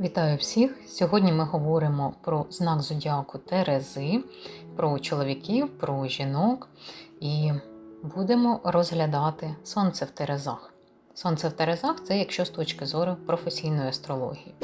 Вітаю всіх! Сьогодні ми говоримо про знак зодіаку Терези, про чоловіків, про жінок і будемо розглядати сонце в Терезах. Сонце в Терезах це якщо з точки зору професійної астрології.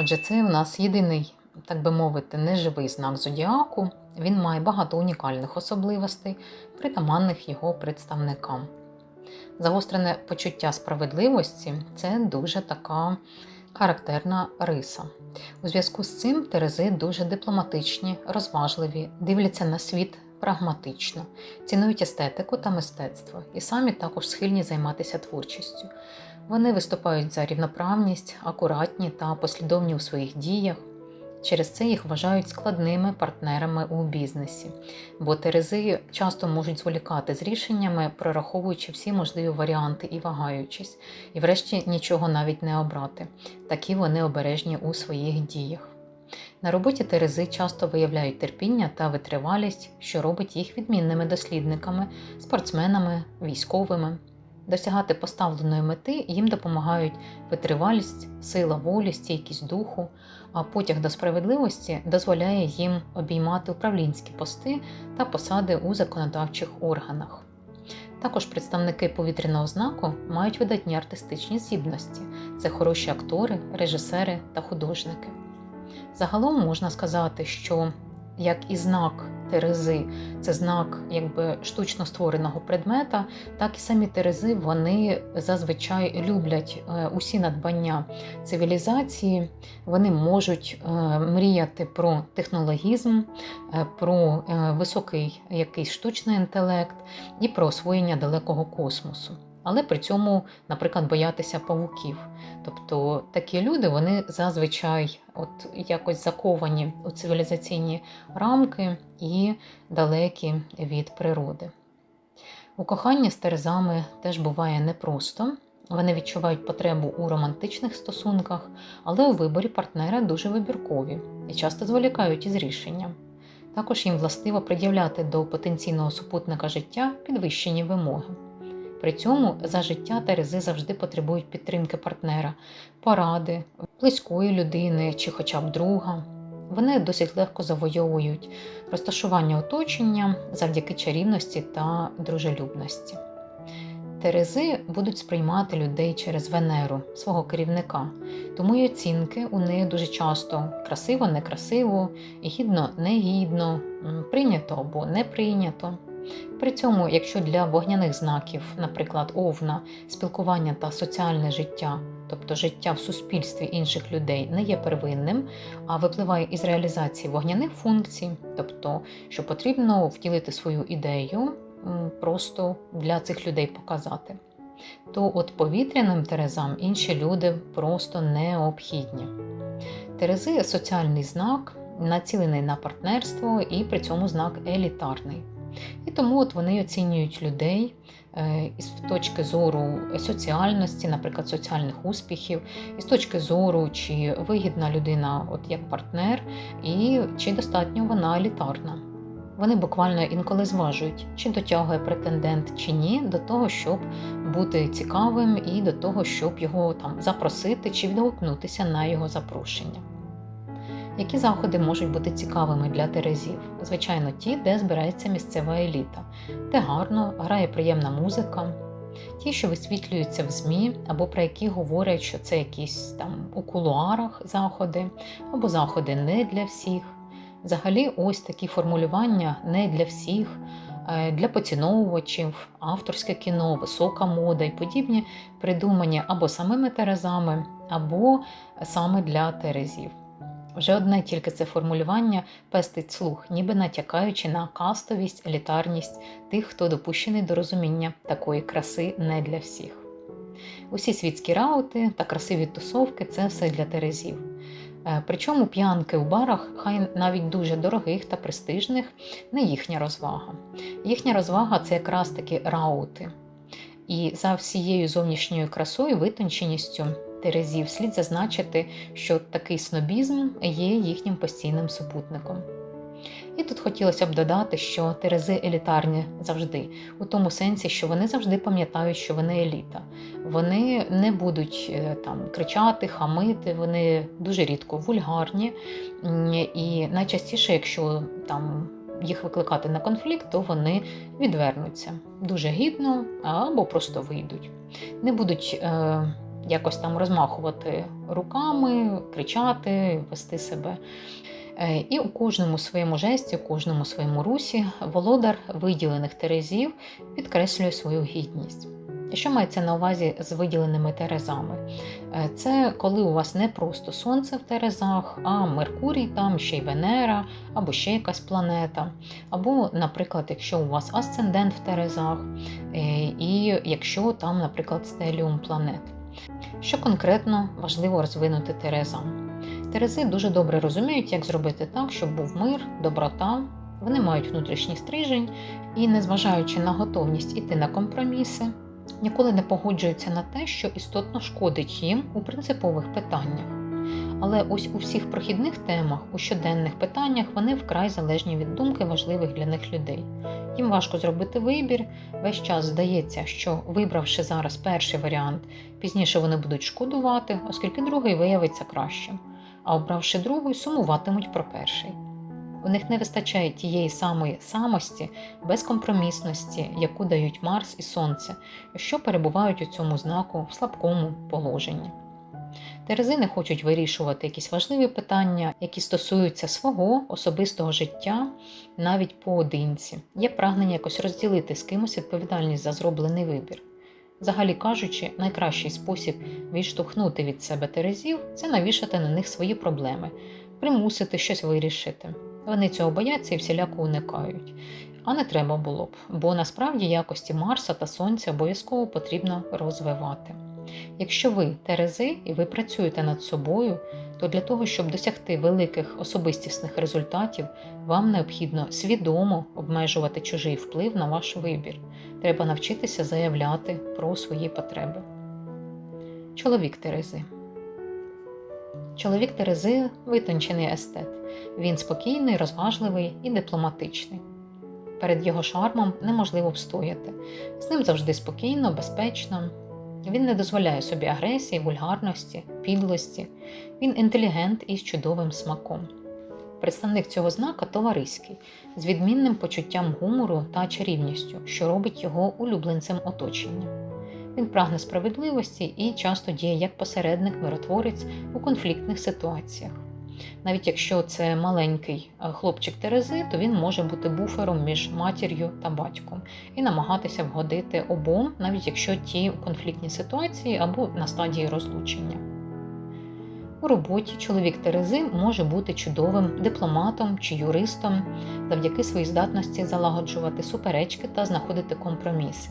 Отже, це в нас єдиний, так би мовити, неживий знак зодіаку. Він має багато унікальних особливостей, притаманних його представникам. Загострене почуття справедливості це дуже така характерна риса. У зв'язку з цим Терези дуже дипломатичні, розважливі, дивляться на світ прагматично, цінують естетику та мистецтво і самі також схильні займатися творчістю. Вони виступають за рівноправність, акуратні та послідовні у своїх діях. Через це їх вважають складними партнерами у бізнесі, бо терези часто можуть зволікати з рішеннями, прораховуючи всі можливі варіанти і вагаючись, і врешті нічого навіть не обрати. Такі вони обережні у своїх діях. На роботі терези часто виявляють терпіння та витривалість, що робить їх відмінними дослідниками, спортсменами, військовими. Досягати поставленої мети їм допомагають витривалість, сила волі, стійкість духу, а потяг до справедливості дозволяє їм обіймати управлінські пости та посади у законодавчих органах. Також представники повітряного знаку мають видатні артистичні здібності це хороші актори, режисери та художники. Загалом можна сказати, що як і знак Терези, це знак якби штучно створеного предмета, так і самі Терези вони зазвичай люблять е, усі надбання цивілізації, вони можуть е, мріяти про технологізм, е, про високий якийсь штучний інтелект і про освоєння далекого космосу. Але при цьому, наприклад, боятися павуків. Тобто такі люди вони зазвичай от якось заковані у цивілізаційні рамки і далекі від природи. У коханні з терезами теж буває непросто. Вони відчувають потребу у романтичних стосунках, але у виборі партнера дуже вибіркові і часто зволікають із рішенням. Також їм властиво пред'являти до потенційного супутника життя підвищені вимоги. При цьому за життя Терези завжди потребують підтримки партнера, поради, близької людини чи хоча б друга. Вони досить легко завойовують розташування оточення завдяки чарівності та дружелюбності. Терези будуть сприймати людей через Венеру, свого керівника, тому й оцінки у них дуже часто красиво, некрасиво, гідно, негідно, прийнято або не прийнято. При цьому, якщо для вогняних знаків, наприклад, овна, спілкування та соціальне життя, тобто життя в суспільстві інших людей, не є первинним, а випливає із реалізації вогняних функцій, тобто, що потрібно втілити свою ідею просто для цих людей показати, то от повітряним терезам інші люди просто необхідні. Терези соціальний знак, націлений на партнерство і при цьому знак елітарний. І тому от вони оцінюють людей е, із точки зору соціальності, наприклад, соціальних успіхів, із точки зору, чи вигідна людина от як партнер, і чи достатньо вона елітарна. Вони буквально інколи зважують, чи дотягує претендент чи ні, до того, щоб бути цікавим, і до того, щоб його там запросити чи відгукнутися на його запрошення. Які заходи можуть бути цікавими для терезів? Звичайно, ті, де збирається місцева еліта, де гарно грає приємна музика, ті, що висвітлюються в ЗМІ, або про які говорять, що це якісь там у кулуарах заходи, або заходи не для всіх. Взагалі, ось такі формулювання не для всіх, е, для поціновувачів, авторське кіно, висока мода і подібні придумані або самими терезами, або саме для терезів. Вже одне тільки це формулювання пестить слух, ніби натякаючи на кастовість, елітарність тих, хто допущений до розуміння такої краси не для всіх. Усі світські раути та красиві тусовки це все для терезів. Е, причому п'янки у барах, хай навіть дуже дорогих та престижних, не їхня розвага. Їхня розвага це якраз таки раути. І за всією зовнішньою красою, витонченістю Терезів слід зазначити, що такий снобізм є їхнім постійним супутником. І тут хотілося б додати, що терези елітарні завжди, у тому сенсі, що вони завжди пам'ятають, що вони еліта. Вони не будуть е, там кричати, хамити, вони дуже рідко вульгарні. І найчастіше, якщо там їх викликати на конфлікт, то вони відвернуться дуже гідно або просто вийдуть. Не будуть е, якось там розмахувати руками, кричати, вести себе. Е, І у кожному своєму жесті, у кожному своєму русі володар виділених терезів підкреслює свою гідність. Що мається на увазі з виділеними терезами? Е, Це коли у вас не просто сонце в терезах, а Меркурій, там ще й Венера, або ще якась планета. Або, наприклад, якщо у вас асцендент в терезах, е, і якщо там, наприклад, стеліум планет. Що конкретно важливо розвинути терезам? Терези дуже добре розуміють, як зробити так, щоб був мир, доброта. Вони мають внутрішній стрижень і, незважаючи на готовність іти на компроміси, ніколи не погоджуються на те, що істотно шкодить їм у принципових питаннях. Але ось у всіх прохідних темах, у щоденних питаннях вони вкрай залежні від думки важливих для них людей. Їм важко зробити вибір. Весь час здається, що вибравши зараз перший варіант, пізніше вони будуть шкодувати, оскільки другий виявиться кращим. А обравши другий, сумуватимуть про перший. У них не вистачає тієї самої самості, безкомпромісності, яку дають Марс і Сонце, що перебувають у цьому знаку в слабкому положенні. Терези не хочуть вирішувати якісь важливі питання, які стосуються свого особистого життя навіть поодинці. Є прагнення якось розділити з кимось відповідальність за зроблений вибір. Взагалі кажучи, найкращий спосіб відштовхнути від себе терезів це навішати на них свої проблеми, примусити щось вирішити. Вони цього бояться і всіляко уникають. А не треба було б, бо насправді якості Марса та Сонця обов'язково потрібно розвивати. Якщо ви терези і ви працюєте над собою, то для того, щоб досягти великих особистісних результатів, вам необхідно свідомо обмежувати чужий вплив на ваш вибір. Треба навчитися заявляти про свої потреби. Чоловік Терези. Чоловік Терези витончений естет. Він спокійний, розважливий і дипломатичний. Перед його шармом неможливо встояти. З ним завжди спокійно, безпечно. Він не дозволяє собі агресії, вульгарності, підлості. Він інтелігент із чудовим смаком. Представник цього знака товариський, з відмінним почуттям гумору та чарівністю, що робить його улюбленцем оточення. Він прагне справедливості і часто діє як посередник, миротворець у конфліктних ситуаціях. Навіть якщо це маленький е, хлопчик Терези, то він може бути буфером між матір'ю та батьком і намагатися вгодити обом, навіть якщо ті у конфліктній ситуації або на стадії розлучення. У роботі чоловік Терези може бути чудовим дипломатом чи юристом завдяки своїй здатності залагоджувати суперечки та знаходити компроміси.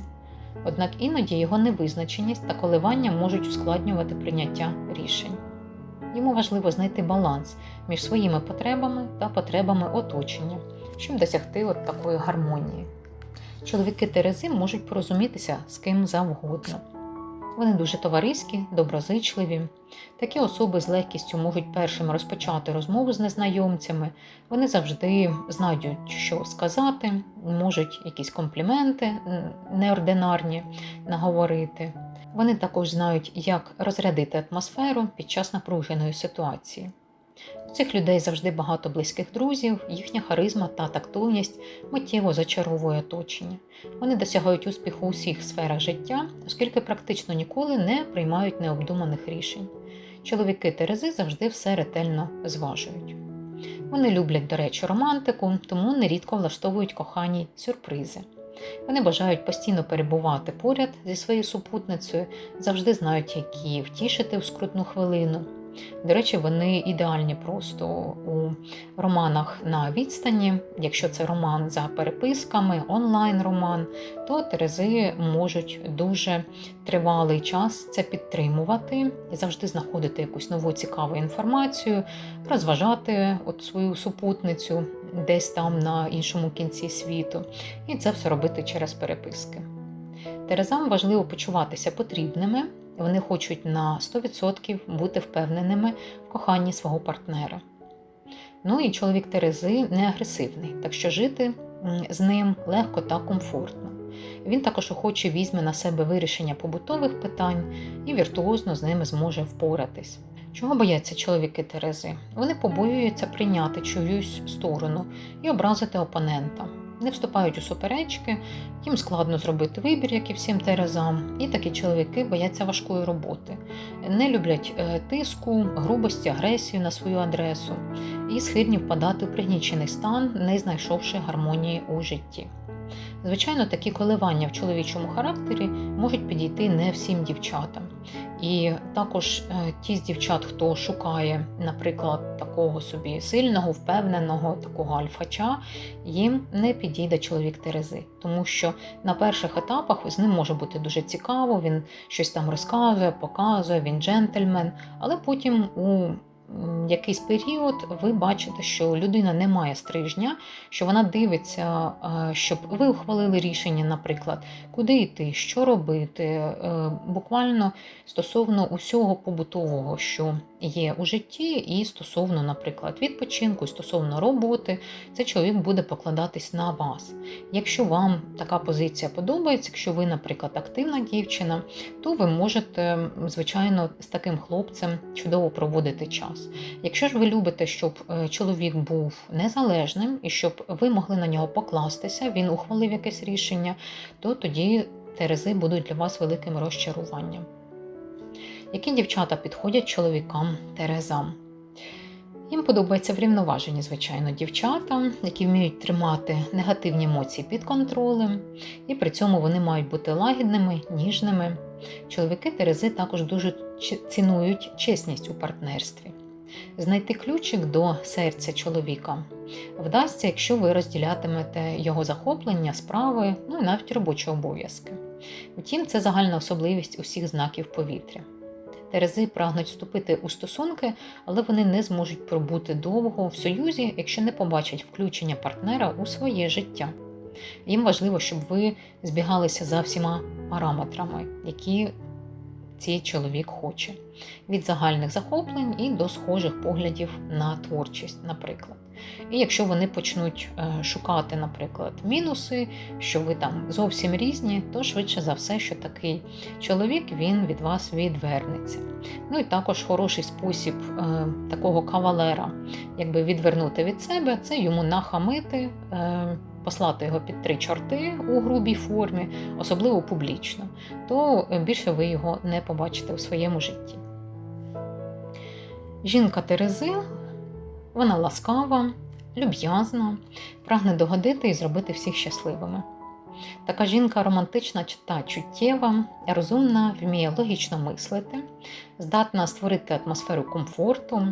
Однак іноді його невизначеність та коливання можуть ускладнювати прийняття рішень. Йому важливо знайти баланс між своїми потребами та потребами оточення, щоб досягти от такої гармонії. Чоловіки Терези можуть порозумітися з ким завгодно. Вони дуже товариські, доброзичливі. Такі особи з легкістю можуть першим розпочати розмову з незнайомцями. Вони завжди знайдуть, що сказати, можуть якісь компліменти неординарні наговорити. Вони також знають, як розрядити атмосферу під час напруженої ситуації. У цих людей завжди багато близьких друзів, їхня харизма та тактовність миттєво зачаровує оточення. Вони досягають успіху у всіх сферах життя, оскільки практично ніколи не приймають необдуманих рішень. Чоловіки Терези завжди все ретельно зважують. Вони люблять, до речі, романтику, тому нерідко влаштовують кохані сюрпризи. Вони бажають постійно перебувати поряд зі своєю супутницею, завжди знають, як її втішити в скрутну хвилину. До речі, вони ідеальні просто у романах на відстані. Якщо це роман за переписками, онлайн-роман, то Терези можуть дуже тривалий час це підтримувати і завжди знаходити якусь нову цікаву інформацію, розважати от свою супутницю десь там на іншому кінці світу. І це все робити через переписки. Терезам важливо почуватися потрібними. Вони хочуть на 100% бути впевненими в коханні свого партнера. Ну і чоловік Терези не агресивний, так що жити з ним легко та комфортно. Він також охоче візьме на себе вирішення побутових питань і віртуозно з ними зможе впоратись. Чого бояться чоловіки Терези? Вони побоюються прийняти чиюсь сторону і образити опонента. Не вступають у суперечки, їм складно зробити вибір, як і всім терезам, і такі чоловіки бояться важкої роботи, не люблять е, тиску, грубості, агресію на свою адресу і схильні впадати у пригнічений стан, не знайшовши гармонії у житті. Звичайно, такі коливання в чоловічому характері можуть підійти не всім дівчатам. І також е, ті з дівчат, хто шукає, наприклад, такого собі сильного, впевненого, такого альфача, їм не підійде чоловік Терези, тому що на перших етапах з ним може бути дуже цікаво, він щось там розказує, показує, він джентльмен, але потім у якийсь період ви бачите, що людина не має стрижня, що вона дивиться, е, щоб ви ухвалили рішення, наприклад, куди йти, що робити, е, буквально стосовно усього побутового, що є у житті, і стосовно, наприклад, відпочинку, і стосовно роботи, цей чоловік буде покладатись на вас. Якщо вам така позиція подобається, якщо ви, наприклад, активна дівчина, то ви можете, звичайно, з таким хлопцем чудово проводити час. Якщо ж ви любите, щоб е, чоловік був незалежним і щоб ви могли на нього покластися, він ухвалив якесь рішення, то тоді терези будуть для вас великим розчаруванням. Які дівчата підходять чоловікам терезам? Їм подобаються врівноважені, звичайно, дівчата, які вміють тримати негативні емоції під контролем, і при цьому вони мають бути лагідними, ніжними. Чоловіки Терези також дуже цінують чесність у партнерстві. Знайти ключик до серця чоловіка вдасться, якщо ви розділятимете його захоплення, справи, ну і навіть робочі обов'язки. Втім, це загальна особливість усіх знаків повітря. Терези прагнуть вступити у стосунки, але вони не зможуть пробути довго в союзі, якщо не побачать включення партнера у своє життя. Їм важливо, щоб ви збігалися за всіма параметрами, які цей чоловік хоче: від загальних захоплень і до схожих поглядів на творчість, наприклад. І якщо вони почнуть е, шукати, наприклад, мінуси, що ви там зовсім різні, то швидше за все, що такий чоловік він від вас відвернеться. Ну і також хороший спосіб е, такого кавалера, якби відвернути від себе, це йому нахамити, е, послати його під три чорти у грубій формі, особливо публічно, то більше ви його не побачите у своєму житті. Жінка Терези, вона ласкава, люб'язна, прагне догодити і зробити всіх щасливими. Така жінка романтична та чуттєва, розумна, вміє логічно мислити, здатна створити атмосферу комфорту,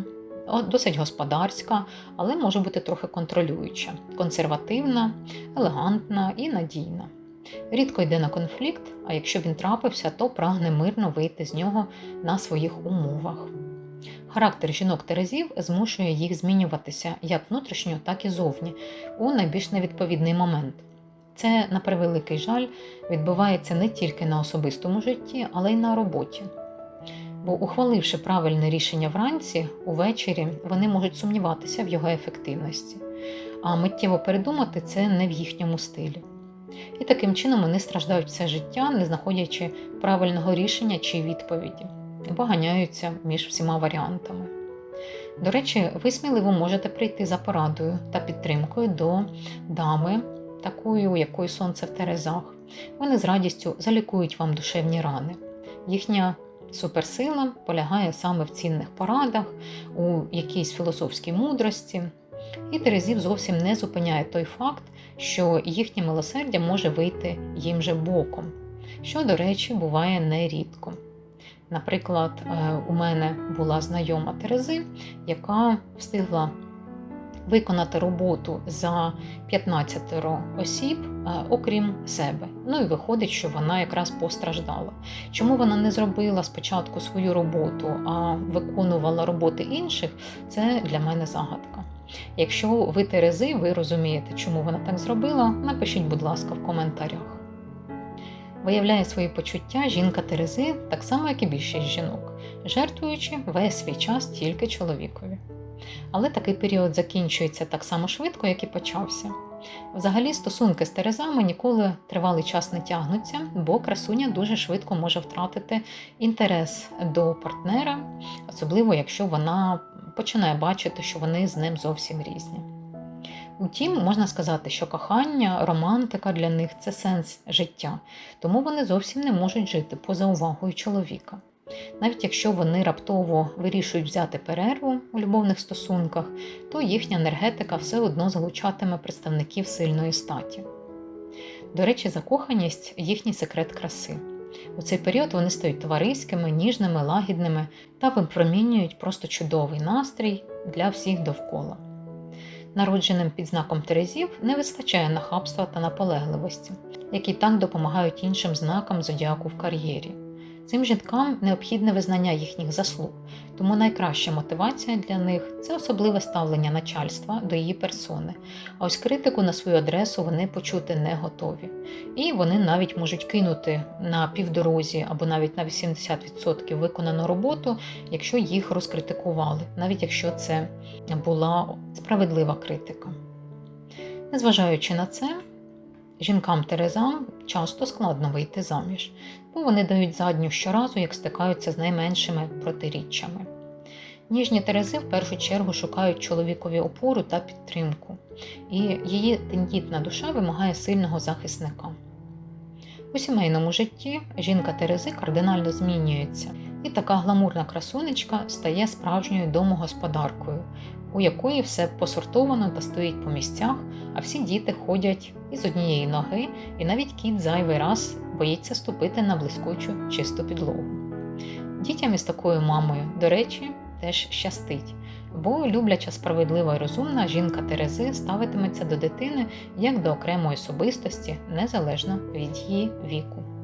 досить господарська, але може бути трохи контролююча, консервативна, елегантна і надійна. Рідко йде на конфлікт, а якщо він трапився, то прагне мирно вийти з нього на своїх умовах. Характер жінок Терезів змушує їх змінюватися як внутрішньо, так і зовні у найбільш невідповідний момент. Це, на превеликий жаль, відбувається не тільки на особистому житті, але й на роботі. Бо, ухваливши правильне рішення вранці, увечері вони можуть сумніватися в його ефективності, а миттєво передумати це не в їхньому стилі. І таким чином вони страждають все життя, не знаходячи правильного рішення чи відповіді, бо ганяються між всіма варіантами. До речі, ви сміливо можете прийти за порадою та підтримкою до дами, такої, у якої сонце в терезах. Вони з радістю залікують вам душевні рани. Їхня суперсила полягає саме в цінних порадах, у якійсь філософській мудрості. І Терезів зовсім не зупиняє той факт, що їхнє милосердя може вийти їм же боком, що, до речі, буває нерідко. Наприклад, е, у мене була знайома Терези, яка встигла виконати роботу за 15 осіб, е, окрім себе. Ну і виходить, що вона якраз постраждала. Чому вона не зробила спочатку свою роботу, а виконувала роботи інших, це для мене загадка. Якщо ви Терези, ви розумієте, чому вона так зробила, напишіть, будь ласка, в коментарях. Виявляє свої почуття жінка Терези так само, як і більшість жінок, жертвуючи весь свій час тільки чоловікові. Але такий період закінчується так само швидко, як і почався. Взагалі, стосунки з Терезами ніколи тривалий час не тягнуться, бо красуня дуже швидко може втратити інтерес до партнера, особливо якщо вона починає бачити, що вони з ним зовсім різні. Утім, можна сказати, що кохання, романтика для них це сенс життя, тому вони зовсім не можуть жити поза увагою чоловіка. Навіть якщо вони раптово вирішують взяти перерву у любовних стосунках, то їхня енергетика все одно залучатиме представників сильної статі. До речі, закоханість їхній секрет краси. У цей період вони стають товариськими, ніжними, лагідними та випромінюють просто чудовий настрій для всіх довкола. Народженим під знаком Терезів не вистачає нахабства та наполегливості, які так допомагають іншим знакам зодіаку в кар'єрі. Цим жінкам необхідне визнання їхніх заслуг, тому найкраща мотивація для них це особливе ставлення начальства до її персони. А ось критику на свою адресу вони почути не готові. І вони навіть можуть кинути на півдорозі або навіть на 80% виконану роботу, якщо їх розкритикували, навіть якщо це була справедлива критика. Незважаючи на це, жінкам Терезам часто складно вийти заміж, бо вони дають задню щоразу, як стикаються з найменшими протиріччями. Ніжні Терези в першу чергу шукають чоловікові опору та підтримку, і її тендітна душа вимагає сильного захисника. У сімейному житті жінка Терези кардинально змінюється, і така гламурна красунечка стає справжньою домогосподаркою, у якої все посортовано та стоїть по місцях, а всі діти ходять із однієї ноги, і навіть кіт зайвий раз боїться ступити на блискучу чисту підлогу. Дітям із такою мамою, до речі, теж щастить, бо любляча справедлива і розумна жінка Терези ставитиметься до дитини як до окремої особистості, незалежно від її віку.